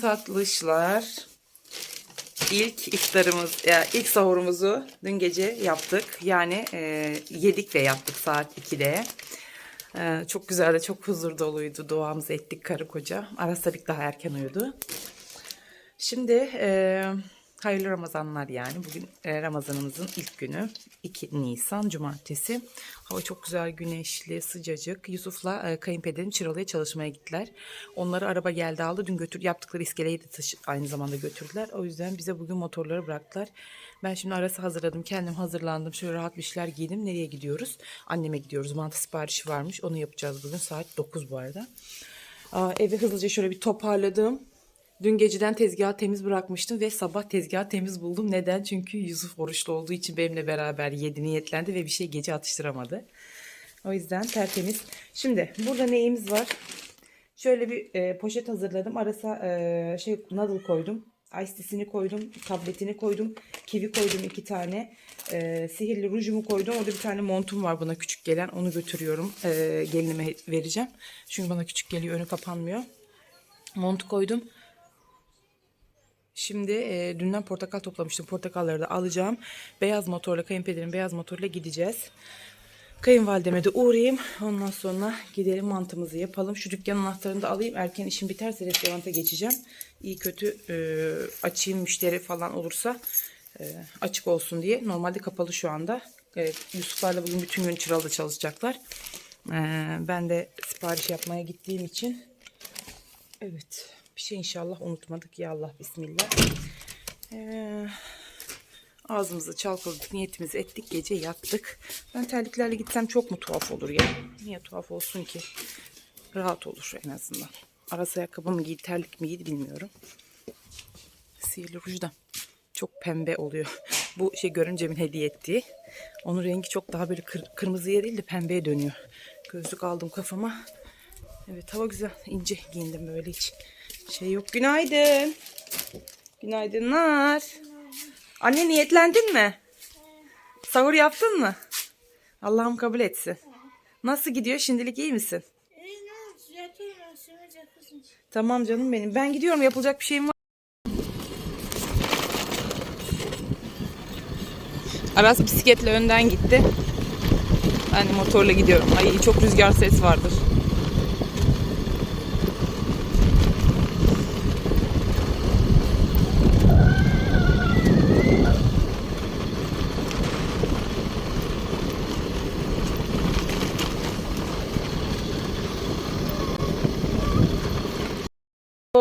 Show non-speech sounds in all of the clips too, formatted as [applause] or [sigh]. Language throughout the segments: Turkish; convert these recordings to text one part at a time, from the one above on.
Tatlışlar. İlk iftarımız, ya ilk sahurumuzu dün gece yaptık. Yani e, yedik ve yaptık saat 2'de. E, çok güzeldi, çok huzur doluydu. Duamızı ettik karı koca. Aras tabii daha erken uyudu. Şimdi e, hayırlı Ramazanlar yani. Bugün e, Ramazanımızın ilk günü. 2 Nisan Cumartesi. Hava çok güzel, güneşli, sıcacık. Yusuf'la e, kayınpederim Çıralı'ya çalışmaya gittiler. Onları araba geldi aldı. Dün götür yaptıkları iskeleyi de taşı, aynı zamanda götürdüler. O yüzden bize bugün motorları bıraktılar. Ben şimdi arası hazırladım. Kendim hazırlandım. Şöyle rahat bir şeyler giydim. Nereye gidiyoruz? Anneme gidiyoruz. Mantı siparişi varmış. Onu yapacağız bugün. Saat 9 bu arada. Aa, evi hızlıca şöyle bir toparladım. Dün geceden tezgahı temiz bırakmıştım ve sabah tezgahı temiz buldum. Neden? Çünkü Yusuf oruçlu olduğu için benimle beraber yedi niyetlendi ve bir şey gece atıştıramadı. O yüzden tertemiz. Şimdi burada neyimiz var? Şöyle bir e, poşet hazırladım. Arasa e, şey noodle koydum. Ice koydum. Tabletini koydum. Kivi koydum iki tane. E, sihirli rujumu koydum. Orada bir tane montum var bana küçük gelen. Onu götürüyorum. E, gelinime vereceğim. Çünkü bana küçük geliyor. Önü kapanmıyor. Montu koydum. Şimdi e, dünden portakal toplamıştım. Portakalları da alacağım. Beyaz motorla, kayınpederin beyaz motorla gideceğiz. Kayınvalideme de uğrayayım. Ondan sonra gidelim mantımızı yapalım. Şu dükkanın anahtarını da alayım. Erken işim biterse restoranta geçeceğim. İyi kötü e, açayım müşteri falan olursa e, açık olsun diye. Normalde kapalı şu anda. E, Yusuflarla bugün bütün gün çıralı çalışacaklar. E, ben de sipariş yapmaya gittiğim için Evet. Bir şey inşallah unutmadık. Ya Allah bismillah. Ee, ağzımızı çalkaladık. Niyetimizi ettik. Gece yattık. Ben terliklerle gitsem çok mu tuhaf olur ya? Niye tuhaf olsun ki? Rahat olur en azından. Arası ayakkabı mı giydi, terlik mi giydi bilmiyorum. Sihirli ruj da çok pembe oluyor. Bu şey görüncemin hediye ettiği. Onun rengi çok daha böyle kır- kırmızıya değil de pembeye dönüyor. Gözlük aldım kafama. Evet hava güzel. İnce giyindim böyle hiç şey yok. Günaydın. Günaydınlar. Anne niyetlendin mi? Sahur yaptın mı? Allah'ım kabul etsin. Nasıl gidiyor? Şimdilik iyi misin? Tamam canım benim. Ben gidiyorum. Yapılacak bir şeyim var. Aras bisikletle önden gitti. Ben motorla gidiyorum. Ay çok rüzgar ses vardır.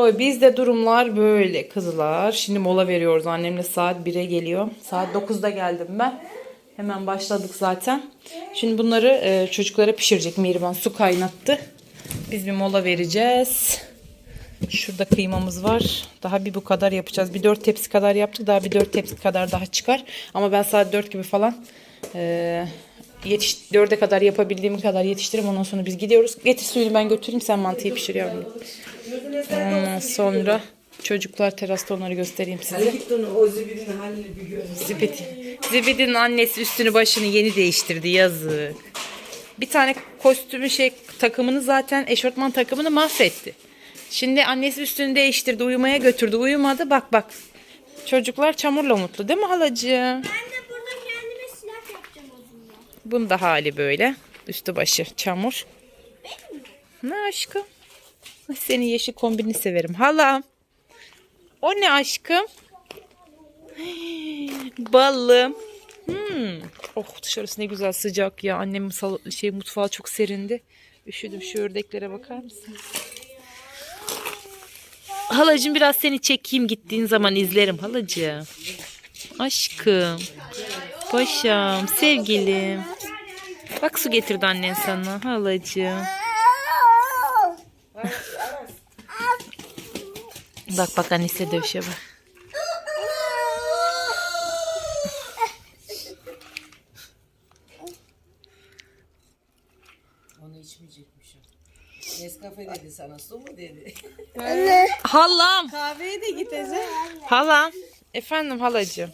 Oy, Bizde durumlar böyle kızlar. Şimdi mola veriyoruz. Annemle saat 1'e geliyor. Saat 9'da geldim ben. Hemen başladık zaten. Şimdi bunları e, çocuklara pişirecek Mihriban. Su kaynattı. Biz bir mola vereceğiz. Şurada kıymamız var. Daha bir bu kadar yapacağız. Bir 4 tepsi kadar yaptık. Daha bir 4 tepsi kadar daha çıkar. Ama ben saat 4 gibi falan e, yetiş 4'e kadar yapabildiğim kadar yetiştirip ondan sonra biz gidiyoruz. Getir suyunu ben götüreyim sen mantıyı pişir yavrum. Ondan sonra çocuklar terasta onları göstereyim size. Zibidi. Zibidi'nin annesi üstünü başını yeni değiştirdi yazık. Bir tane kostümü şey takımını zaten eşortman takımını mahvetti. Şimdi annesi üstünü değiştirdi uyumaya götürdü uyumadı bak bak. Çocuklar çamurla mutlu değil mi halacığım? Ben de burada kendime silah yapacağım o zaman. Bunun da hali böyle. Üstü başı çamur. Ne aşkım? Ay, Senin yeşil kombini severim. Halam. O ne aşkım? [gasps] Balım. Hmm. Oh dışarısı ne güzel sıcak ya. Annemin şey mutfağı çok serindi. Üşüdüm şu ördeklere bakar mısın? Halacığım biraz seni çekeyim gittiğin zaman izlerim halacığım. Aşkım. Paşam, sevgilim. Bak su getirdi annen sana halacığım. [laughs] bak bak annesiyle dövüşüyor bak. Onu içmeyecekmiş o. Nescafe dedi sana su mu dedi. Halam. Kahveye de gidecek. Halam. Efendim halacığım.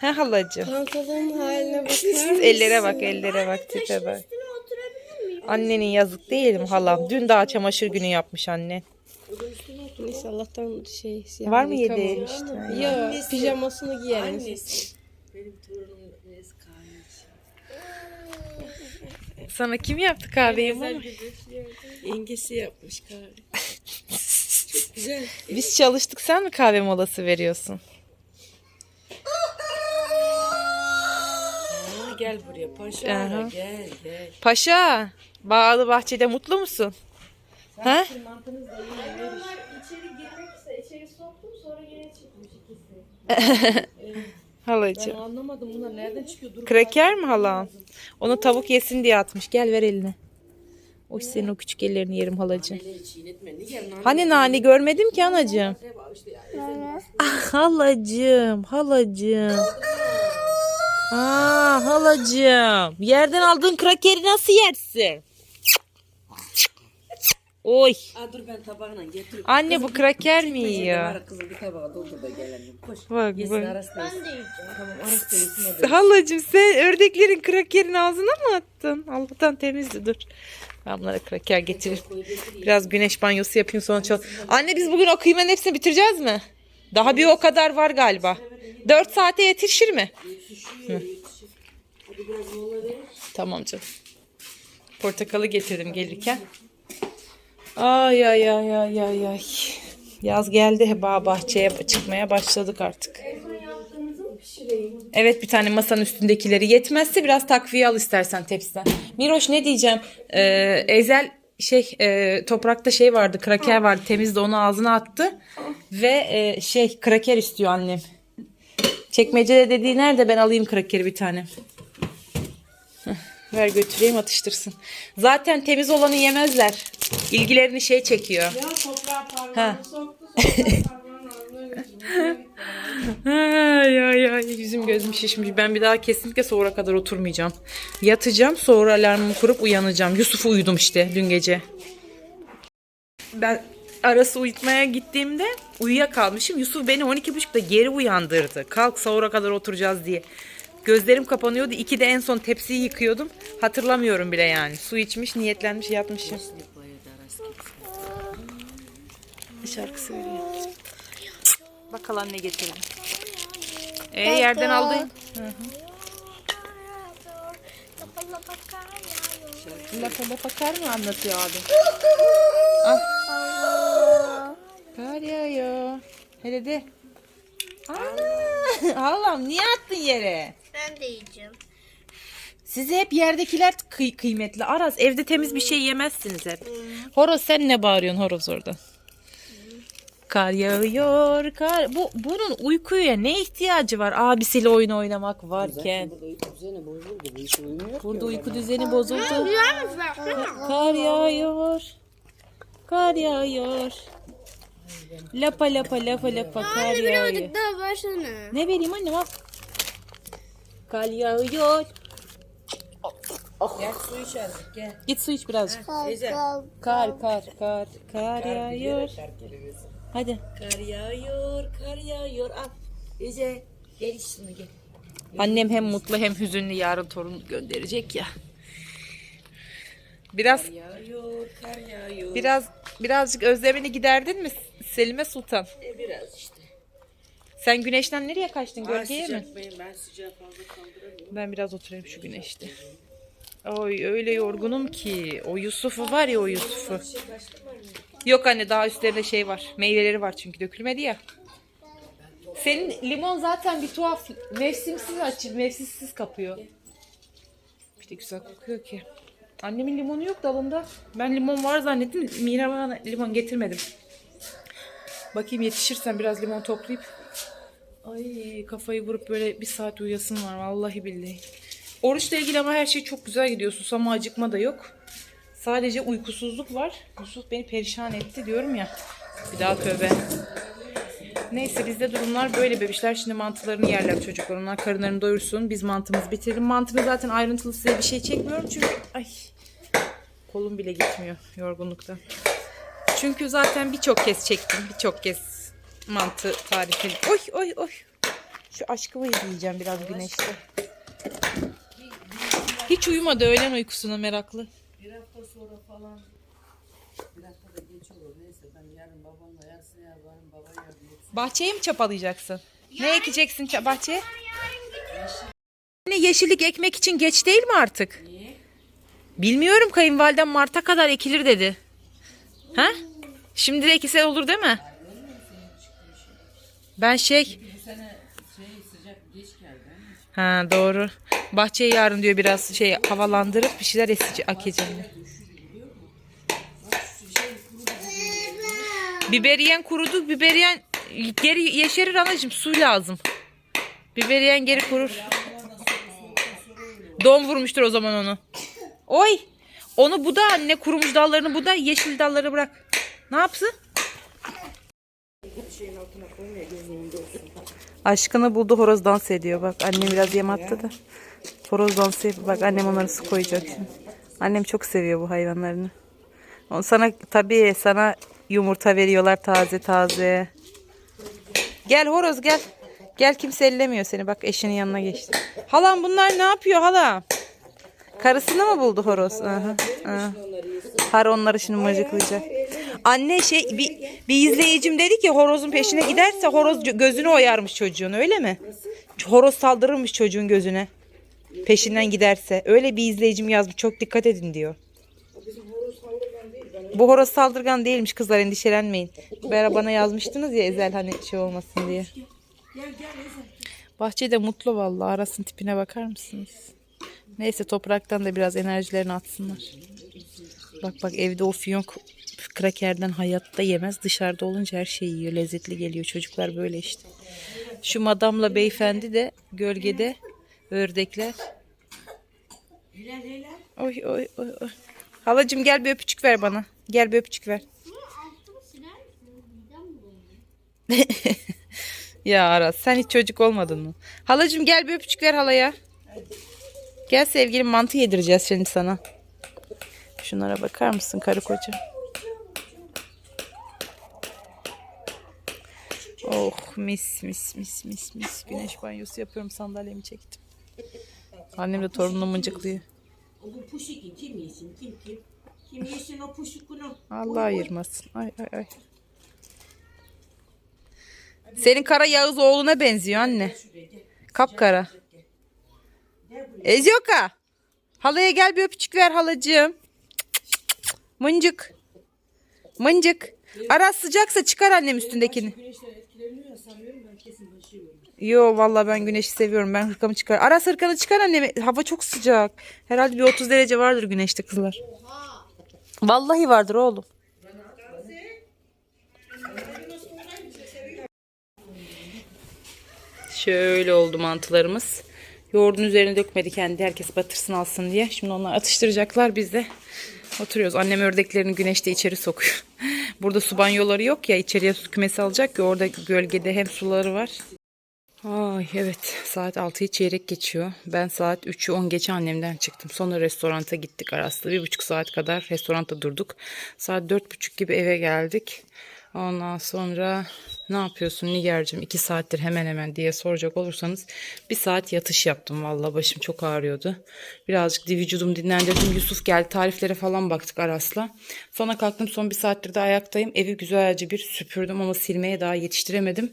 He halacığım. Pantolonun haline bakar Ellere bak ellere bak tipe bak. Üstüne oturabilir miyim? Annenin yazık değil mi halam? Dün daha çamaşır günü yapmış anne. Neyse Allah'tan şey siyah Var mı yedeğin işte? Yok pijamasını giyer. Annesi. Benim torunum neyse kahveci. [laughs] Sana kim yaptı kahveyi? Yengesi yapmış kahve. Çok güzel. Biz çalıştık sen mi kahve molası veriyorsun? Aa, gel buraya paşa. Aha. Gel gel. Paşa, bağlı bahçede mutlu musun? Ha? İçeri girmek içeri soktum sonra yine çıkmış ikisi. [laughs] Ben Halacığım. anlamadım bunlar nereden çıkıyor? Dur. Kraker mi halam? Onu tavuk yesin diye atmış. Gel ver eline. Oy senin o küçük ellerini yerim halacığım. Neleri çiğnetme. Ne gel lan? Hani nane görmedim ki anacığım. İşte. Ah halacığım, halacığım. Aa halacığım. Yerden aldığın krakeri nasıl yersin? Oy. Aa, dur ben tabağına getireyim. Anne bu kraker mi yiyor? var, Kızım bir tabağa doldur da gel annem. Koş. Bak, Yesin bak. arası da yesin. Tamam arası da yesin. Halacığım sen ördeklerin krakerin ağzına mı attın? Allah'tan temizdi dur. Ben bunlara kraker getireyim. Biraz güneş banyosu yapayım sonra çal. Anne biz bugün o kıymanın hepsini bitireceğiz mi? Daha bir o kadar var galiba. 4 saate yetişir mi? Hadi biraz mola ver. Tamam canım. Portakalı getirdim gelirken. Ay ay ay ay ay ay. Yaz geldi bağ bahçeye çıkmaya başladık artık. Evet bir tane masanın üstündekileri yetmezse biraz takviye al istersen tepsiden. Miroş ne diyeceğim? Ee, Ezel şey e, toprakta şey vardı kraker vardı temizdi onu ağzına attı. Ve e, şey kraker istiyor annem. Çekmecede dediği nerede ben alayım krakeri bir tane. Ver götüreyim atıştırsın. Zaten temiz olanı yemezler. İlgilerini şey çekiyor. Ya toprağa parmağını soktu [laughs] ay ay yüzüm gözüm şişmiş. Ben bir daha kesinlikle sonra kadar oturmayacağım. Yatacağım sonra alarmımı kurup uyanacağım. Yusuf'u uyudum işte dün gece. Ben arası uyutmaya gittiğimde uyuyakalmışım. Yusuf beni 12.30'da geri uyandırdı. Kalk sahura kadar oturacağız diye. Gözlerim kapanıyordu. İki de en son tepsiyi yıkıyordum. Hatırlamıyorum bile yani. Su içmiş, niyetlenmiş, yatmışım. Şarkı söylüyor. Bakalım ne getirdim. E yerden aldın. Lafa lafa kar mı anlatıyor abi? Ah. Kar yağıyor. Hele de. [laughs] Allah'ım niye attın yere? De yiyeceğim. Size hep yerdekiler kıy- kıymetli. Aras evde temiz bir şey yemezsiniz hep. Horoz sen ne bağırıyorsun horoz orada? Kar yağıyor, kar. Bu bunun uykuya ne ihtiyacı var? Abisiyle oyun oynamak varken. Burada uyku düzeni bozuldu. Kar yağıyor. Kar yağıyor. Lapa lapa lapa lapa kar yağıyor. Ne vereyim anne bak. Kar yağıyor. Gel su iç azıcık gel. Git su iç birazcık. Teyze. Kar kar kar kar yağıyor. Kar. Hadi. Kar yağıyor, kar yağıyor. Al. Ece. Gel iç şunu gel. Annem hem mutlu hem hüzünlü yarın torun gönderecek ya. Biraz Yağıyor, kar yağıyor. biraz birazcık özlemini giderdin mi Selime Sultan? E, biraz işte. Sen güneşten nereye kaçtın gölgeye mi? sıcak benim, ben sıcağı fazla kaldıramıyorum. Ben biraz oturayım şu güneşte. Oy öyle yorgunum ki. O Yusuf'u var ya o Yusuf'u. Yok anne daha üstlerinde şey var. Meyveleri var çünkü dökülmedi ya. Senin limon zaten bir tuhaf mevsimsiz açı, mevsimsiz kapıyor. İşte güzel kokuyor ki. Annemin limonu yok dalında. Ben limon var zannettim. Mira bana limon getirmedim. Bakayım yetişirsem biraz limon toplayıp. Ay kafayı vurup böyle bir saat uyuyasın var vallahi billahi. Oruçla ilgili ama her şey çok güzel gidiyor. Susama acıkma da yok. Sadece uykusuzluk var. Yusuf beni perişan etti diyorum ya. Bir daha tövbe. Neyse bizde durumlar böyle bebişler. Şimdi mantılarını yerler çocuklar. Onlar karınlarını doyursun. Biz mantımızı bitirelim. Mantını zaten ayrıntılı size bir şey çekmiyorum. Çünkü ay kolum bile gitmiyor yorgunluktan. Çünkü zaten birçok kez çektim. Birçok kez mantı tarifini. Oy oy oy. Şu aşkımı izleyeceğim biraz güneşte. Hiç uyumadı öğlen uykusuna meraklı. Bir hafta sonra falan Bahçeyi mi çapalayacaksın? Ne ekeceksin ça- bahçeye? Ne yeşillik ekmek için geç değil mi artık? Bilmiyorum kayınvalidem Mart'a kadar ekilir dedi. Ha? Şimdi de ekilse olur değil mi? Ben şey... Ha doğru. Bahçeyi yarın diyor biraz şey havalandırıp bir şeyler esici akeceğim. Biberiyen kurudu. Biberiyen geri yeşerir anacığım. Su lazım. Biberiyen geri kurur. Don vurmuştur o zaman onu. Oy. Onu bu da anne kurumuş dallarını bu da yeşil dalları bırak. Ne yapsın? Aşkını buldu horoz dans ediyor. Bak annem biraz yem attı da. Horoz dans ediyor. Bak annem onları su koyacak şimdi. Annem çok seviyor bu hayvanlarını. O sana tabii sana yumurta veriyorlar taze taze. Gel horoz gel. Gel kimse ellemiyor seni. Bak eşinin yanına geçti. Halam bunlar ne yapıyor hala? Karısını mı buldu horoz? Aha, aha. Har onları şimdi mıcıklayacak. Anne şey bir, bir izleyicim dedi ki horozun peşine giderse horoz gö- gözünü oyarmış çocuğun öyle mi? Horoz saldırırmış çocuğun gözüne. Peşinden giderse. Öyle bir izleyicim yazmış. Çok dikkat edin diyor. Bu horoz saldırgan değilmiş kızlar endişelenmeyin. Bera bana yazmıştınız ya Ezel hani şey olmasın diye. Bahçede mutlu vallahi arasın tipine bakar mısınız? Neyse topraktan da biraz enerjilerini atsınlar. Bak bak evde o fiyonk krakerden hayatta yemez. Dışarıda olunca her şeyi yiyor. Lezzetli geliyor. Çocuklar böyle işte. Şu madamla beyefendi de gölgede ördekler. Oy oy oy oy. Halacığım gel bir öpücük ver bana. Gel bir öpücük ver. [laughs] Ya Aras sen hiç çocuk olmadın mı? Halacığım gel bir öpücük ver halaya. Gel sevgilim mantı yedireceğiz şimdi sana. Şunlara bakar mısın karı koca? Oh mis mis mis mis mis. Güneş banyosu yapıyorum sandalyemi çektim. Annem de torununu mıncıklıyor. Allah ayırmasın. Ay ay ay. Senin kara Yağız oğluna benziyor anne. Kapkara. Ezioka. Halaya gel bir öpücük ver halacığım. Mıncık. Mıncık. Aras sıcaksa çıkar annem üstündekini. Yo vallahi ben güneşi seviyorum. Ben hırkamı çıkar. Aras hırkanı çıkar annem. Hava çok sıcak. Herhalde bir 30 derece vardır güneşte kızlar. Vallahi vardır oğlum. Şöyle oldu mantılarımız. Yoğurdun üzerine dökmedi kendi. Herkes batırsın alsın diye. Şimdi onlar atıştıracaklar. Biz de oturuyoruz. Annem ördeklerini güneşte içeri sokuyor. [laughs] Burada su banyoları yok ya. içeriye su kümesi alacak ki orada gölgede hem suları var. Ay evet saat 6'yı çeyrek geçiyor. Ben saat 3'ü 10 geçe annemden çıktım. Sonra restoranta gittik Aras'ta. Bir buçuk saat kadar restoranda durduk. Saat dört buçuk gibi eve geldik. Ondan sonra ne yapıyorsun Niger'cim iki saattir hemen hemen diye soracak olursanız bir saat yatış yaptım valla başım çok ağrıyordu. Birazcık di- vücudum dinlendirdim. Yusuf geldi tariflere falan baktık Aras'la. Sonra kalktım son bir saattir de ayaktayım. Evi güzelce bir süpürdüm ama silmeye daha yetiştiremedim.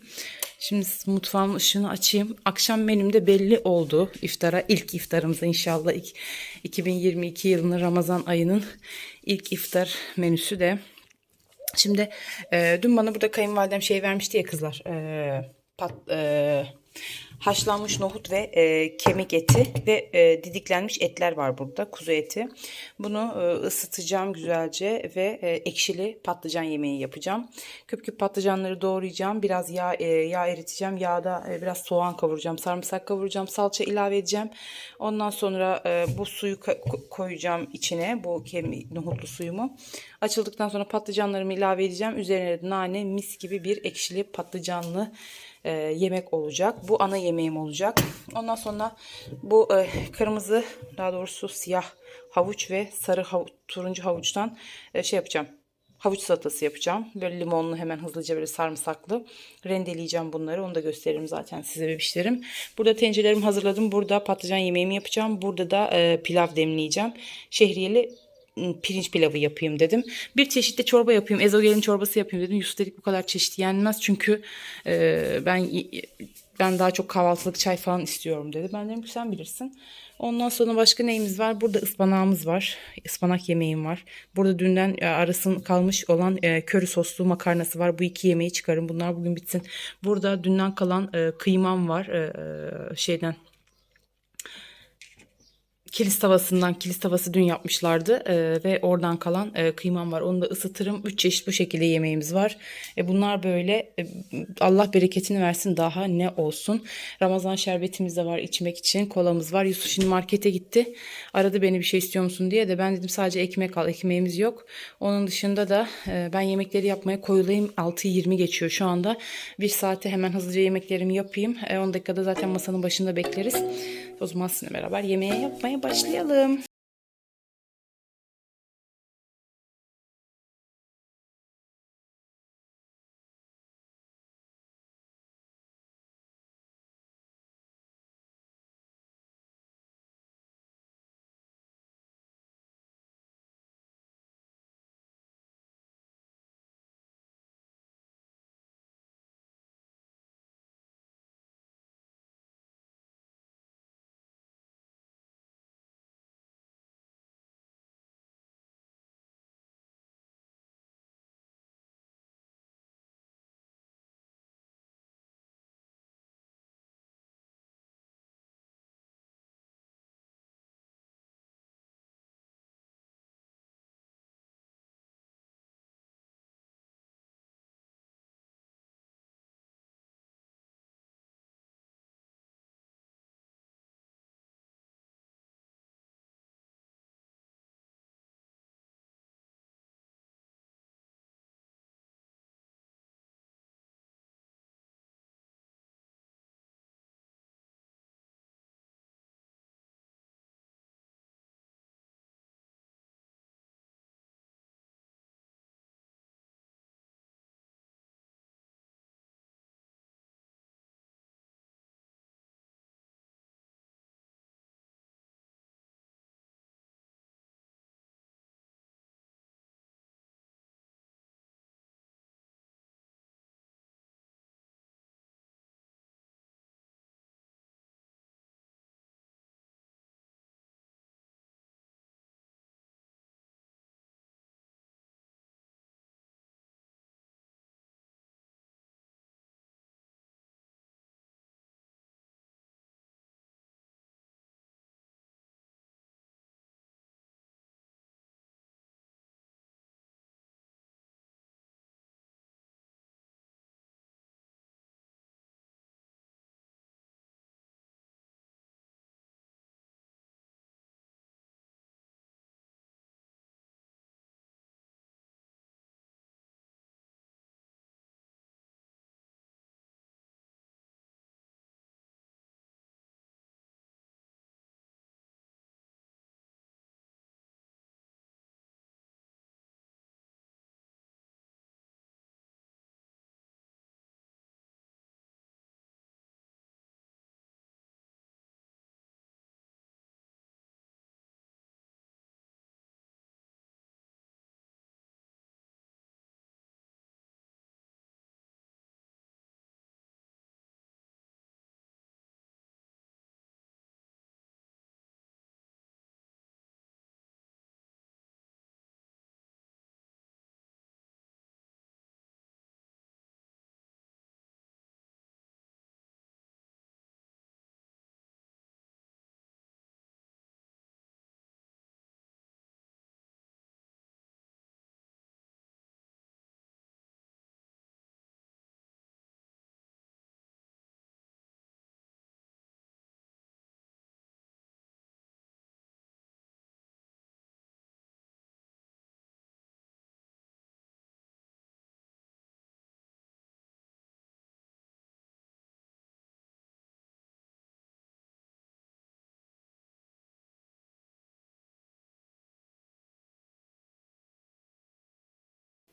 Şimdi mutfağın ışığını açayım. Akşam menüm de belli oldu. İftara ilk iftarımıza inşallah ilk 2022 yılının Ramazan ayının ilk iftar menüsü de Şimdi e, dün bana burada kayınvalidem şey vermişti ya kızlar. E, pat, e, haşlanmış nohut ve e, kemik eti ve e, didiklenmiş etler var burada. Kuzu eti. Bunu e, ısıtacağım güzelce ve e, ekşili patlıcan yemeği yapacağım. Küp küp patlıcanları doğrayacağım. Biraz yağ, e, yağ eriteceğim. Yağda e, biraz soğan kavuracağım. Sarımsak kavuracağım. Salça ilave edeceğim. Ondan sonra e, bu suyu koyacağım içine. Bu kemik nohutlu suyumu. Açıldıktan sonra patlıcanlarımı ilave edeceğim. Üzerine nane mis gibi bir ekşili patlıcanlı e, yemek olacak. Bu ana yemeğim olacak. Ondan sonra bu e, kırmızı daha doğrusu siyah havuç ve sarı havu- turuncu havuçtan e, şey yapacağım. Havuç salatası yapacağım. Böyle limonlu hemen hızlıca böyle sarımsaklı. Rendeleyeceğim bunları. Onu da gösteririm zaten size bebişlerim. Burada tencerelerimi hazırladım. Burada patlıcan yemeğimi yapacağım. Burada da e, pilav demleyeceğim. Şehriyeli pirinç pilavı yapayım dedim. Bir çeşit de çorba yapayım. Ezogelin çorbası yapayım dedim. Yusuf dedik bu kadar çeşit yenmez. Çünkü e, ben ben daha çok kahvaltılık çay falan istiyorum dedi. Ben dedim ki sen bilirsin. Ondan sonra başka neyimiz var? Burada ıspanağımız var. Ispanak yemeğim var. Burada dünden e, arasın kalmış olan e, köri soslu makarnası var. Bu iki yemeği çıkarın. Bunlar bugün bitsin. Burada dünden kalan e, kıymam var. E, e, şeyden kilis tavasından kilis tavası dün yapmışlardı e, ve oradan kalan e, kıymam var. Onu da ısıtırım. Üç çeşit bu şekilde yemeğimiz var. E, bunlar böyle e, Allah bereketini versin daha ne olsun. Ramazan şerbetimiz de var içmek için. Kolamız var. Yusuf şimdi markete gitti. Aradı beni bir şey istiyor musun diye de ben dedim sadece ekmek al. Ekmeğimiz yok. Onun dışında da e, ben yemekleri yapmaya koyulayım. 6.20 geçiyor şu anda. Bir saate hemen hızlıca yemeklerimi yapayım. E, 10 dakikada zaten masanın başında bekleriz. O zaman sizinle beraber yemeğe yapmaya başlayalım.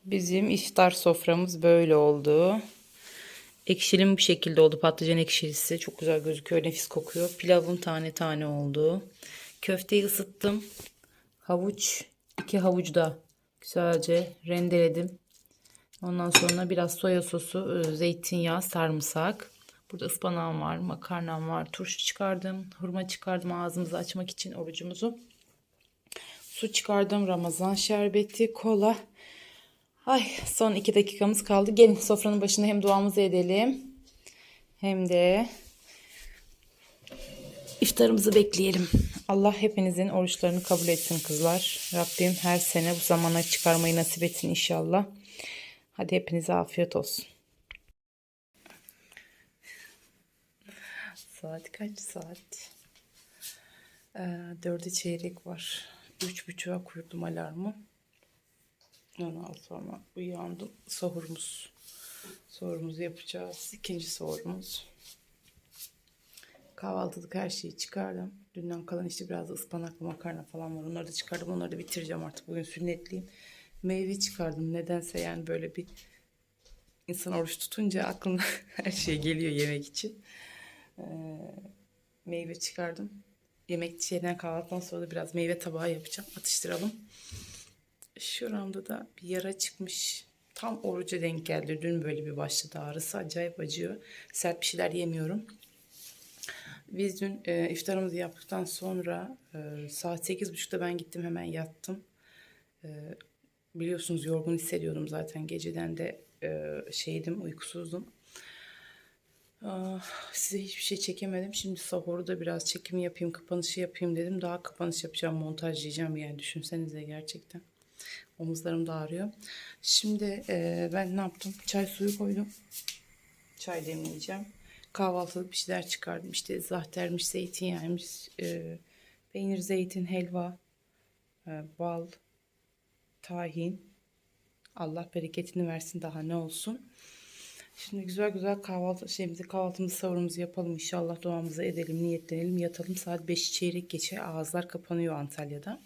Bizim iftar soframız böyle oldu. Ekşilim bu şekilde oldu. Patlıcan ekşilisi. Çok güzel gözüküyor. Nefis kokuyor. Pilavım tane tane oldu. Köfteyi ısıttım. Havuç, iki havucu da güzelce rendeledim. Ondan sonra biraz soya sosu, e, zeytinyağı, sarımsak. Burada ıspanağım var, makarnam var, turşu çıkardım, hurma çıkardım ağzımızı açmak için orucumuzu. Su çıkardım, Ramazan şerbeti, kola. Ay son iki dakikamız kaldı. Gelin sofranın başında hem duamızı edelim hem de iftarımızı bekleyelim. Allah hepinizin oruçlarını kabul etsin kızlar. Rabbim her sene bu zamana çıkarmayı nasip etsin inşallah. Hadi hepinize afiyet olsun. Saat kaç saat? Ee, dörde çeyrek var. Üç buçuğa kurdum alarmı. Ondan sonra uyandım. Sahurumuz. Sahurumuzu yapacağız. İkinci sahurumuz. Kahvaltılık her şeyi çıkardım. Dünden kalan işte biraz ıspanaklı makarna falan var. Onları da çıkardım. Onları da bitireceğim artık. Bugün sünnetliyim. Meyve çıkardım. Nedense yani böyle bir insan oruç tutunca aklına [laughs] her şey geliyor yemek için. Ee, meyve çıkardım. Yemek şeyden kahvaltıdan sonra da biraz meyve tabağı yapacağım. Atıştıralım. Şuramda da bir yara çıkmış. Tam oruca denk geldi. Dün böyle bir başladı ağrısı. Acayip acıyor. Sert bir şeyler yemiyorum. Biz dün e, iftarımızı yaptıktan sonra e, saat 8.30'da ben gittim hemen yattım. E, biliyorsunuz yorgun hissediyordum zaten. Geceden de e, şeydim uykusuzdum. Ah, size hiçbir şey çekemedim. Şimdi sahurda biraz çekim yapayım, kapanışı yapayım dedim. Daha kapanış yapacağım, montajlayacağım yani düşünsenize gerçekten. Omuzlarım da ağrıyor. Şimdi e, ben ne yaptım? Çay suyu koydum. Çay demleyeceğim. Kahvaltılık bir şeyler çıkardım. İşte zahtermiş, zeytinyağıymış, e, peynir, zeytin, helva, e, bal, tahin. Allah bereketini versin daha ne olsun. Şimdi güzel güzel kahvaltı şeyimizi kahvaltımızı sahurumuzu yapalım inşallah duamızı edelim niyetlenelim yatalım saat 5 çeyrek geçe ağızlar kapanıyor Antalya'da.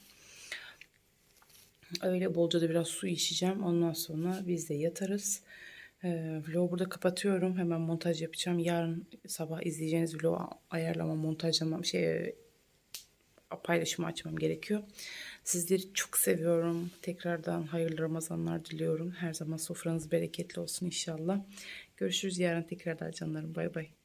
Öyle bolca da biraz su içeceğim ondan sonra biz de yatarız. Ee, vlogu burada kapatıyorum hemen montaj yapacağım yarın sabah izleyeceğiniz vlogu ayarlamam montajlamam şey paylaşımı açmam gerekiyor. Sizleri çok seviyorum. Tekrardan hayırlı Ramazanlar diliyorum. Her zaman sofranız bereketli olsun inşallah. Görüşürüz yarın tekrardan canlarım. Bay bay.